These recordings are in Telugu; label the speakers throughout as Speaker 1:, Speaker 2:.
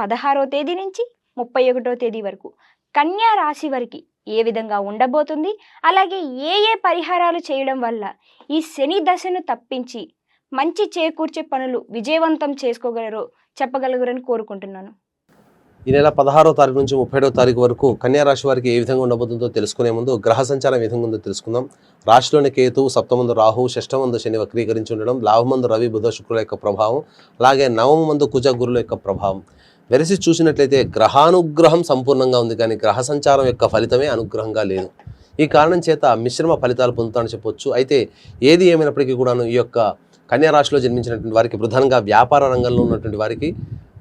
Speaker 1: పదహారో తేదీ నుంచి ముప్పై ఒకటో తేదీ వరకు. కన్యా రాశి వారికి ఏ విధంగా ఉండబోతుంది? అలాగే ఏ ఏ పరిహారాలు చేయడం వల్ల ఈ శని దశను తప్పించి మంచి చేకూర్చే పనులు విజయవంతం చేసుకోగలరో చెప్పగలగరని కోరుకుంటున్నాను.
Speaker 2: ఈ నెల పదహారో తారీఖు నుంచి ముప్పైడో తారీఖు వరకు కన్యా రాశి వారికి ఏ విధంగా ఉండబోతుందో తెలుసుకునే ముందు గ్రహ సంచారం ఏ విధంగా ఉందో తెలుసుకుందాం. రాశిలోని కేతు సప్తమందు రాహు షష్టమందు శని వక్రీకరించి ఉండడం లాభమందు రవి బుధ శుక్రుల యొక్క ప్రభావం అలాగే నవమందు కుజ గురుల యొక్క ప్రభావం. వెరసి చూసినట్లయితే గ్రహానుగ్రహం సంపూర్ణంగా ఉంది కానీ గ్రహ సంచారం యొక్క ఫలితమే అనుగ్రహంగా లేదు. ఈ కారణం చేత మిశ్రమ ఫలితాలు పొందుతానని చెప్పొచ్చు. అయితే ఏది ఏమైనప్పటికీ కూడాను ఈ యొక్క కన్యా రాశిలో జన్మించినటువంటి వారికి ప్రధానంగా వ్యాపార రంగంలో ఉన్నటువంటి వారికి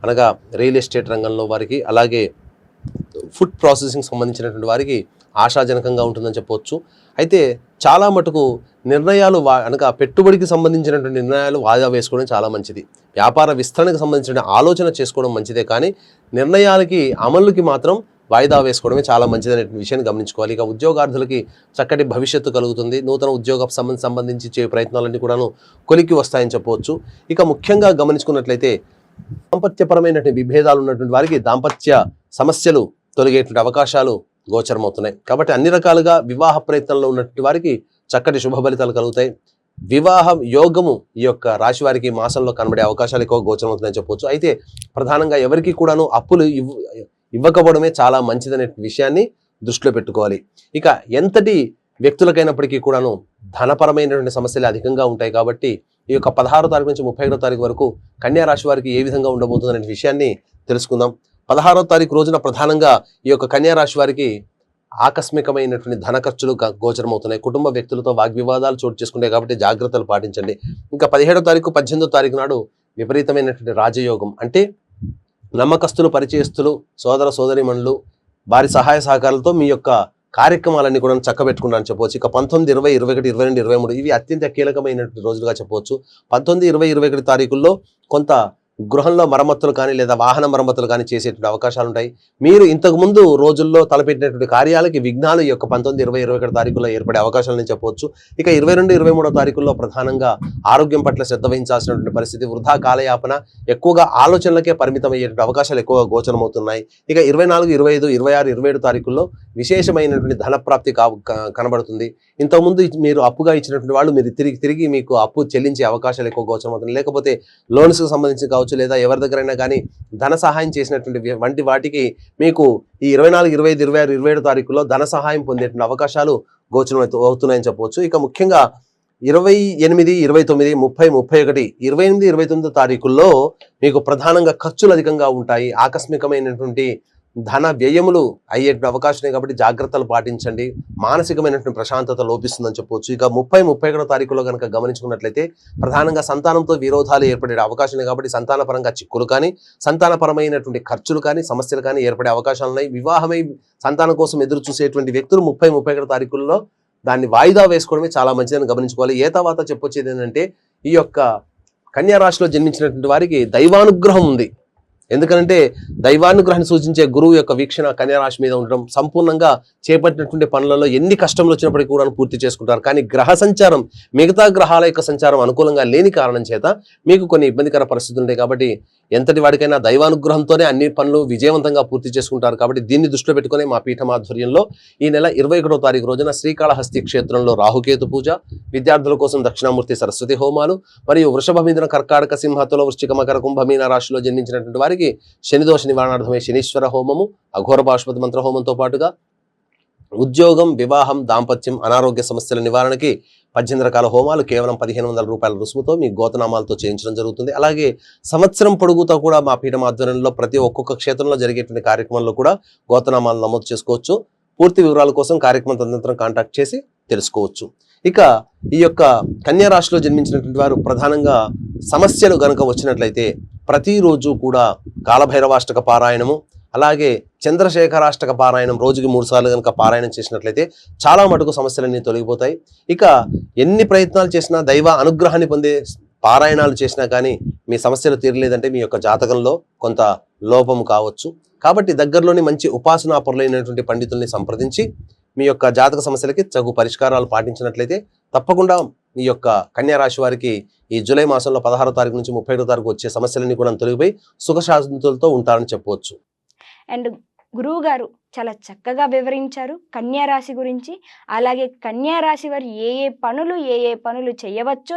Speaker 2: అనగా రియల్ ఎస్టేట్ రంగంలో వారికి అలాగే ఫుడ్ ప్రాసెసింగ్ సంబంధించినటువంటి వారికి ఆశాజనకంగా ఉంటుందని చెప్పవచ్చు. అయితే చాలా మటుకు నిర్ణయాలు వా పెట్టుబడికి సంబంధించినటువంటి నిర్ణయాలు వాయిదా వేసుకోవడం చాలా మంచిది. వ్యాపార విస్తరణకు సంబంధించిన ఆలోచన చేసుకోవడం మంచిదే కానీ నిర్ణయాలకి అమలుకి మాత్రం వాయిదా వేసుకోవడమే చాలా మంచిదనే విషయాన్ని గమనించుకోవాలి. ఇక ఉద్యోగార్థులకి చక్కటి భవిష్యత్తు కలుగుతుంది. నూతన ఉద్యోగ సంబంధ సంబంధించి చే ప్రయత్నాలన్నీ కూడాను కొలికి వస్తాయని చెప్పవచ్చు. ఇక ముఖ్యంగా గమనించుకున్నట్లయితే దాంపత్యపరమైనటువంటి విభేదాలు ఉన్నటువంటి వారికి దాంపత్య సమస్యలు తొలగేటువంటి అవకాశాలు గోచరమవుతున్నాయి. కాబట్టి అన్ని రకాలుగా వివాహ ప్రయత్నంలో ఉన్నటువంటి వారికి చక్కటి శుభ ఫలితాలు కలుగుతాయి. వివాహ యోగము ఈ యొక్క రాశి వారికి మాసంలో కనబడే అవకాశాలు ఎక్కువ గోచరమవుతున్నాయి చెప్పవచ్చు అయితే ప్రధానంగా ఎవరికి కూడాను అప్పులు ఇవ్వకపోవడమే చాలా మంచిదనే విషయాన్ని దృష్టిలో పెట్టుకోవాలి. ఇక ఎంతటి వ్యక్తులకైనప్పటికీ కూడాను ధనపరమైనటువంటి సమస్యలు అధికంగా ఉంటాయి కాబట్టి ఈ యొక్క పదహారో తారీఖు నుంచి ముప్పై ఒకటో తారీఖు వరకు కన్యా రాశి వారికి ఏ విధంగా ఉండబోతుంది అనే విషయాన్ని తెలుసుకుందాం. పదహారో తారీఖు రోజున ప్రధానంగా ఈ యొక్క కన్యా రాశి వారికి ఆకస్మికమైనటువంటి ధన ఖర్చులు గోచరమవుతున్నాయి. కుటుంబ వ్యక్తులతో వాగ్వివాదాలు చోటు చేసుకుంటాయి కాబట్టి జాగ్రత్తలు పాటించండి. ఇంకా పదిహేడో తారీఖు పద్దెనిమిదో తారీఖు నాడు విపరీతమైనటువంటి రాజయోగం. అంటే నమ్మకస్తులు పరిచయస్తులు సోదర సోదరిమణులు వారి సహాయ సహకారాలతో మీ యొక్క కార్యక్రమాలన్నీ కూడా చక్కబెట్టుకున్నాను చెప్పవచ్చు. ఇక పంతొమ్మిది ఇరవై ఇరవై ఒకటి ఇరవై రెండు ఇరవై మూడు ఇవి అత్యంత కీలకమైనటువంటి రోజులుగా చెప్పవచ్చు. పంతొమ్మిది ఇరవై ఇరవై ఒకటి తారీఖుల్లో కొంత గృహంలో మరమ్మతులు కానీ లేదా వాహన మరమ్మతులు కానీ చేసేటువంటి అవకాశాలు ఉంటాయి. మీరు ఇంతకు ముందు రోజుల్లో తలపెట్టినటువంటి కార్యాలకి విఘ్నాలు ఈ యొక్క పంతొమ్మిది ఇరవై ఇరవై ఒకటి తారీఖుల్లో ఏర్పడే అవకాశాలని చెప్పవచ్చు. ఇక ఇరవై రెండు ఇరవై మూడో తారీఖుల్లో ప్రధానంగా ఆరోగ్యం పట్ల శ్రద్ధ వహించాల్సినటువంటి పరిస్థితి వృధా కాలయాపన ఎక్కువగా ఆలోచనలకే పరిమితమయ్యేటువంటి అవకాశాలు ఎక్కువగా గోచరమవుతున్నాయి. ఇక ఇరవై నాలుగు ఇరవై ఐదు ఇరవై ఆరు ఇరవై ఏడు తారీఖుల్లో విశేషమైనటువంటి ధన ప్రాప్తి కా కనబడుతుంది. ఇంతకుముందు మీరు అప్పుగా ఇచ్చినటువంటి వాళ్ళు మీరు తిరిగి తిరిగి మీకు అప్పు చెల్లించే అవకాశాలు ఎక్కువ గోచరమవుతున్నాయి లేకపోతే లోన్స్కి సంబంధించి కావచ్చు లేదా ఎవరి దగ్గరైనా కానీ ధన సహాయం చేసినటువంటి వంటి వాటికి మీకు ఈ ఇరవై నాలుగు ఇరవై ఐదు ఇరవై ఆరు ఇరవై ఏడు తారీఖుల్లో ధన సహాయం పొందేటువంటి అవకాశాలు గోచరం అవుతున్నాయని చెప్పవచ్చు ఇక ముఖ్యంగా ఇరవై ఎనిమిది ఇరవై తొమ్మిది ముప్పై ముప్పై ఒకటి ఇరవై ఎనిమిది ఇరవై తొమ్మిది తారీఖుల్లో మీకు ప్రధానంగా ఖర్చులు అధికంగా ఉంటాయి. ఆకస్మికమైనటువంటి ధన వ్యయములు అయ్యే అవకాశమే కాబట్టి జాగ్రత్తలు పాటించండి. మానసికమైనటువంటి ప్రశాంతత లోపిస్తుందని చెప్పవచ్చు ఇక ముప్పై ముప్పై ఒకటో తారీఖులో కనుక గమనించుకున్నట్లయితే ప్రధానంగా సంతానంతో విరోధాలు ఏర్పడే అవకాశమే కాబట్టి సంతానపరంగా చిక్కులు కానీ సంతానపరమైనటువంటి ఖర్చులు కానీ సమస్యలు కానీ ఏర్పడే అవకాశాలు ఉన్నాయి. వివాహమై సంతానం కోసం ఎదురు చూసేటువంటి వ్యక్తులు ముప్పై ముప్పై ఒకటో తారీఖుల్లో దాన్ని వాయిదా వేసుకోవడమే చాలా మంచిదని గమనించుకోవాలి. ఏ తర్వాత చెప్పొచ్చేది ఏంటంటే ఈ యొక్క కన్యా రాశిలో జన్మించినటువంటి వారికి దైవానుగ్రహం ఉంది. ఎందుకంటే దైవానుగ్రహాన్ని సూచించే గురువు యొక్క వీక్షణ కన్యా రాశి మీద ఉండడం సంపూర్ణంగా చేపట్టినటువంటి పనులలో ఎన్ని కష్టములు వచ్చినప్పటికీ కూడా పూర్తి చేసుకుంటారు. కానీ గ్రహ సంచారం మిగతా గ్రహాల యొక్క సంచారం అనుకూలంగా లేని కారణం చేత మీకు కొన్ని ఇబ్బందికర పరిస్థితులు ఉంటాయి. కాబట్టి ఎంతటి వాడికైనా దైవానుగ్రహంతోనే అన్ని పనులు విజయవంతంగా పూర్తి చేసుకుంటారు కాబట్టి దీన్ని దృష్టిలో పెట్టుకుని మా పీఠం ఆధ్వర్యంలో ఈ నెల ఇరవై ఒకటో తారీఖు రోజున శ్రీకాళహస్తి క్షేత్రంలో రాహుకేతు పూజ విద్యార్థుల కోసం దక్షిణామూర్తి సరస్వతి హోమాలు మరియు వృషభ మిథున కర్కాటక సింహతుల వృశ్చిక మకర కుంభమీన రాశిలో జన్మించినటువంటి వారికి శనిదోష నివారణార్థమే శనీశ్వర హోమము అఘోర బాష్పతి మంత్ర హోమంతో పాటుగా ఉద్యోగం వివాహం దాంపత్యం అనారోగ్య సమస్యల నివారణకి పద్దెనిమిది రకాల హోమాలు కేవలం పదిహేను వందల రూపాయల రుసుముతో మీ గోతనామాలతో చేయించడం జరుగుతుంది. అలాగే సంవత్సరం పొడుగుతో కూడా మా పీఠం ఆధ్వర్యంలో ప్రతి ఒక్కొక్క క్షేత్రంలో జరిగేటువంటి కార్యక్రమంలో కూడా గోతనామాలు నమోదు చేసుకోవచ్చు. పూర్తి వివరాల కోసం కార్యక్రమం తదనంతరం కాంటాక్ట్ చేసి తెలుసుకోవచ్చు. ఇక ఈ యొక్క కన్యా రాశిలో జన్మించినటువంటి వారు ప్రధానంగా సమస్యలు గనక వచ్చినట్లయితే ప్రతిరోజు కూడా కాలభైరవాష్టక పారాయణము అలాగే చంద్రశేఖరాష్టక పారాయణం రోజుకి మూడు సార్లు కనుక పారాయణం చేసినట్లయితే చాలా మటుకు సమస్యలన్నీ తొలగిపోతాయి. ఇక ఎన్ని ప్రయత్నాలు చేసినా దైవ అనుగ్రహాన్ని పొందే పారాయణాలు చేసినా కానీ మీ సమస్యలు తీరలేదంటే మీ యొక్క జాతకంలో కొంత లోపం కావచ్చు. కాబట్టి దగ్గరలోని మంచి ఉపాసనాపరులైనటువంటి పండితుల్ని సంప్రదించి మీ యొక్క జాతక సమస్యలకి తగు పరిష్కారాలు పాటించినట్లయితే తప్పకుండా మీ యొక్క కన్యారాశి వారికి ఈ జూలై మాసంలో పదహారో తారీఖు నుంచి ముప్పై తారీఖు వచ్చే సమస్యలన్నీ కూడా తొలగిపోయి సుఖశాంతులతో ఉంటారని చెప్పవచ్చు.
Speaker 1: అండ్ గురువు గారు చాలా చక్కగా వివరించారు కన్యా రాశి గురించి. అలాగే కన్యా రాశి వారు ఏ ఏ పనులు ఏ ఏ పనులు చేయవచ్చో